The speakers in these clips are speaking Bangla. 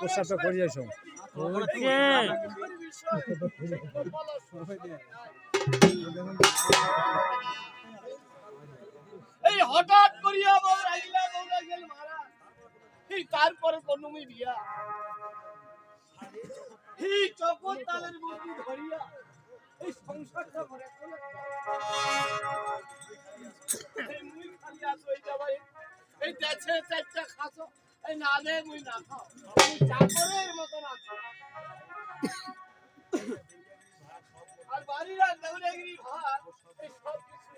প্রস্তাবটা করিয়েছ এই হঠাৎ করিয়া রাগিলা বউ রাগিল মারা। তারপরে কনুমি বিয়া। এই চকর মধ্যে ধরিয়া এই সংসারটা ভরে মুই এই যাবাই এই খাসো, এই চাকরের মতন আছো। আর বাড়ির আর এই সব কিছু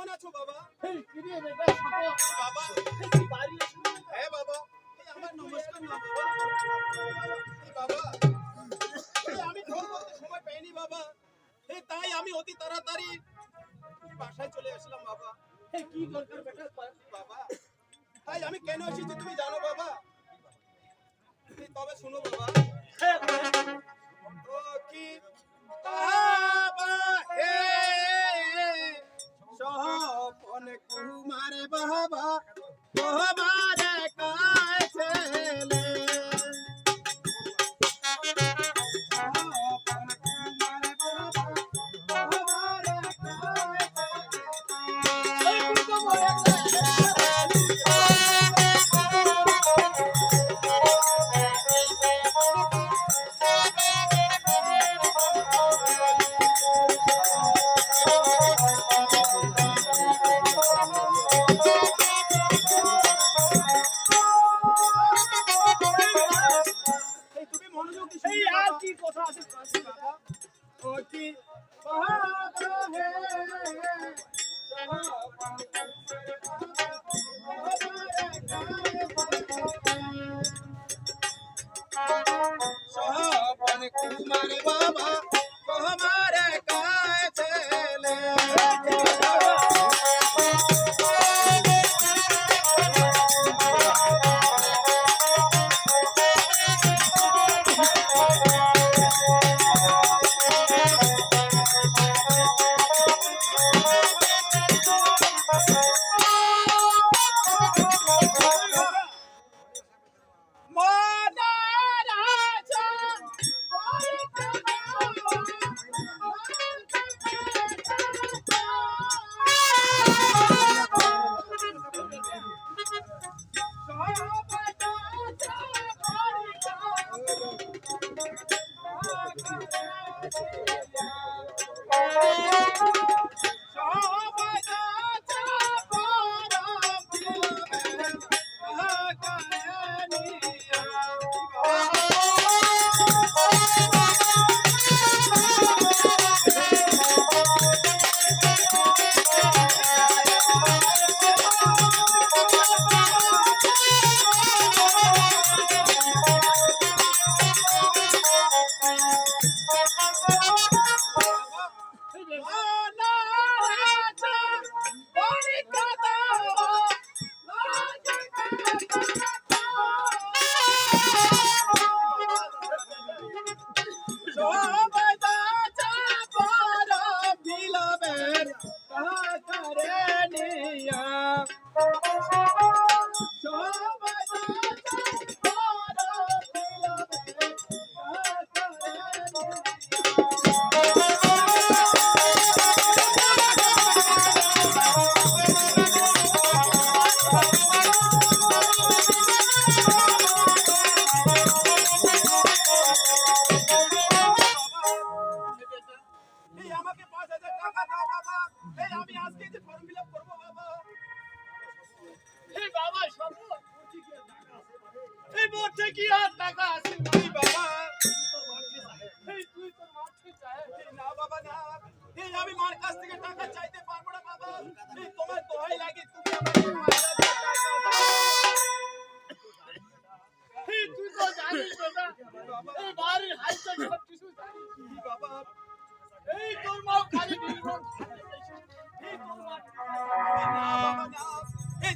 কেমন আছো বাবা? বাবা। হ্যাঁ বাবা। আমার নমস্কার না বাবা। আমি ফোন করতে সময় পাইনি বাবা। তাই আমি অতি তাড়াতাড়ি বাসায় চলে আসলাম বাবা। কি দরকার বেটা? বাবা। তাই আমি কেন এসেছি তুমি জানো বাবা? তবে শোনো বাবা। ও কি? বাবা হে সহপন কুমার বাবা তোমার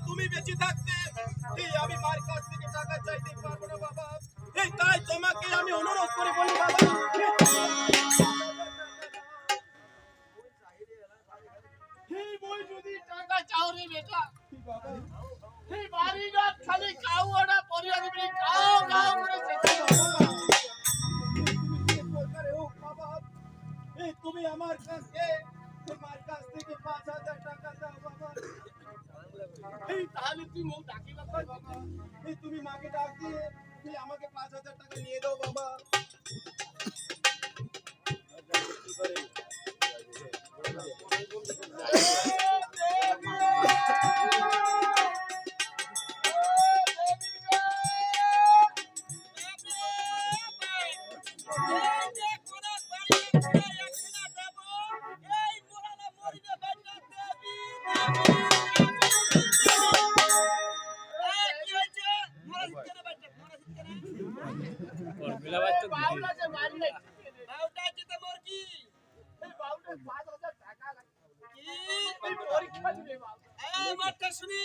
তুমি বেঁচে থাকতে আমি মার কাছ থেকে টাকা চাইতে পারব না বাবা। এই তাই তোমাকে আমি অনুরোধ করে বলি বাবা টাকা চাও রে বেটা। বাড়ি না খালি কাউ ওটা দিবি। কাউ কাউ করে এই তুমি আমার কাছে, তোমার কাছ থেকে পাঁচ হাজার টাকা দাও, বাবা। তাহলে তুই মুখ ডাকি বাবা। এই, তুমি মাকে ডাক দিয়ে তুমি আমাকে পাঁচ হাজার টাকা নিয়ে দাও, বাবা। বাবা তাহলে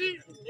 এই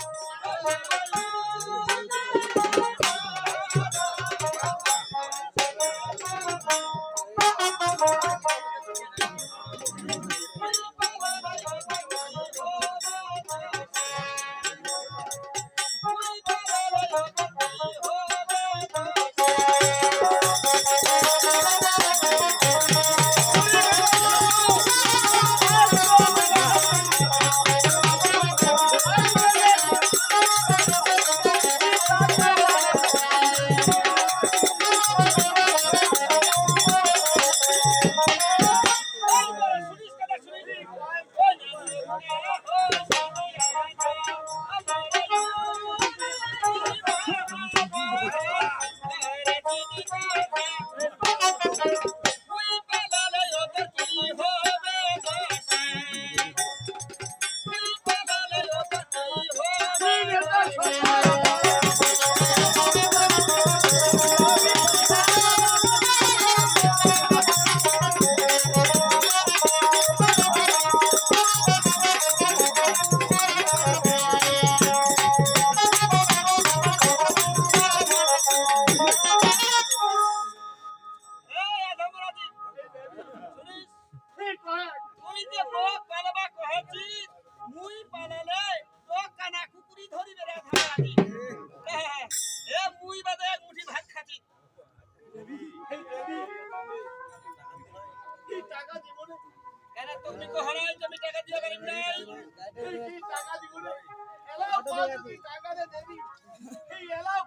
এই এলাও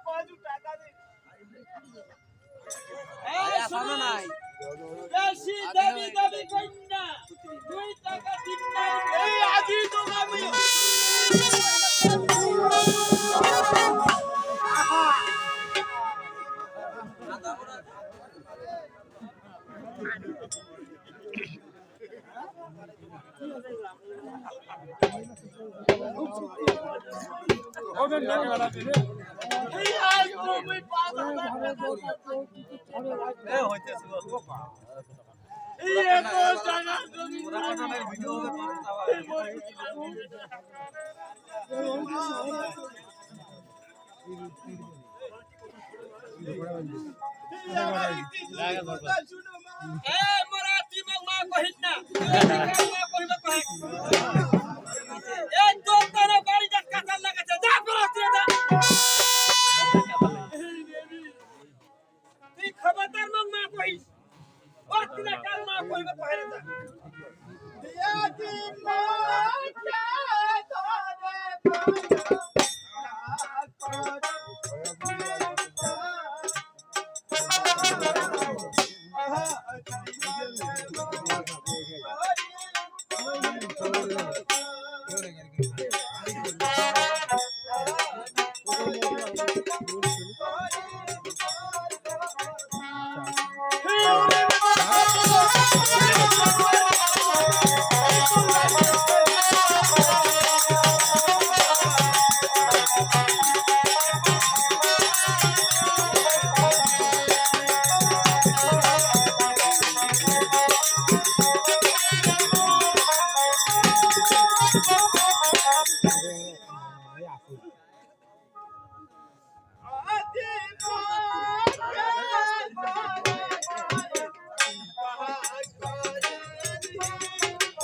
নাই এই আজি Thank you. Eh, merati mengwa kohinna. Kohinna kohinna kohinna. Thank you.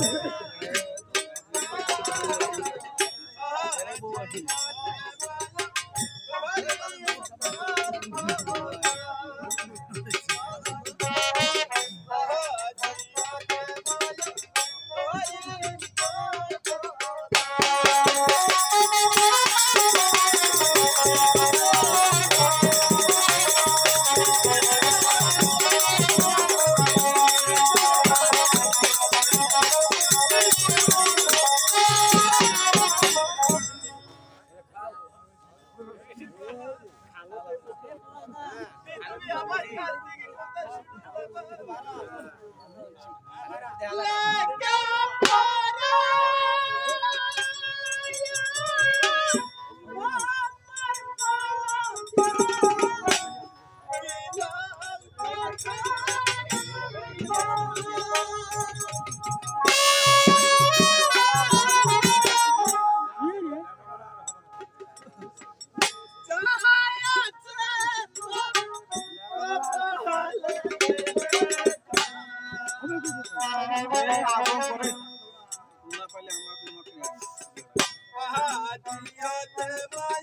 Yeah. Yeah.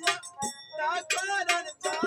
Stop running, stop.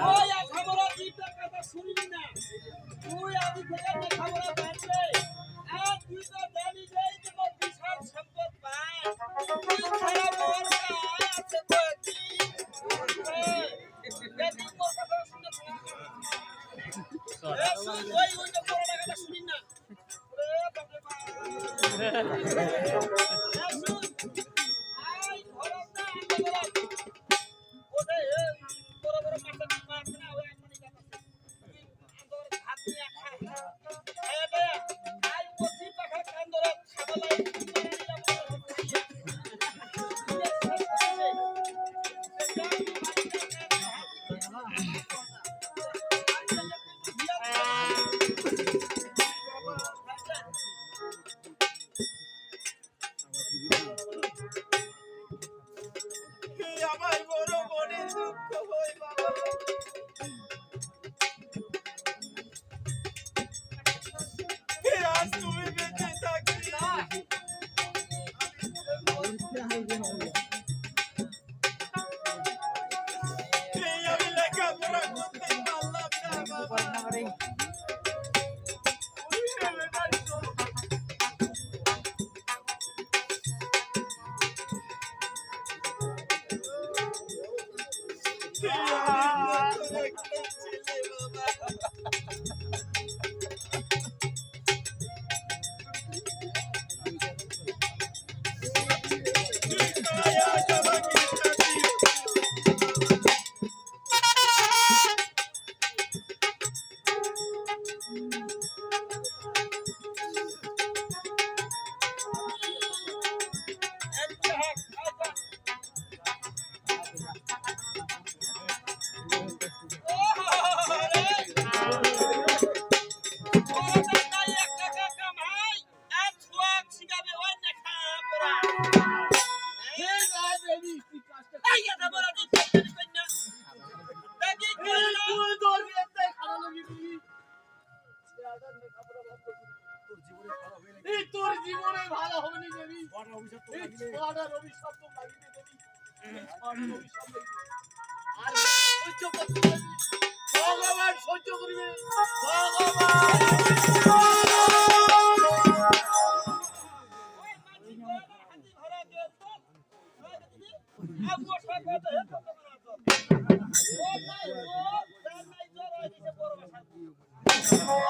Oh, এই Thanks.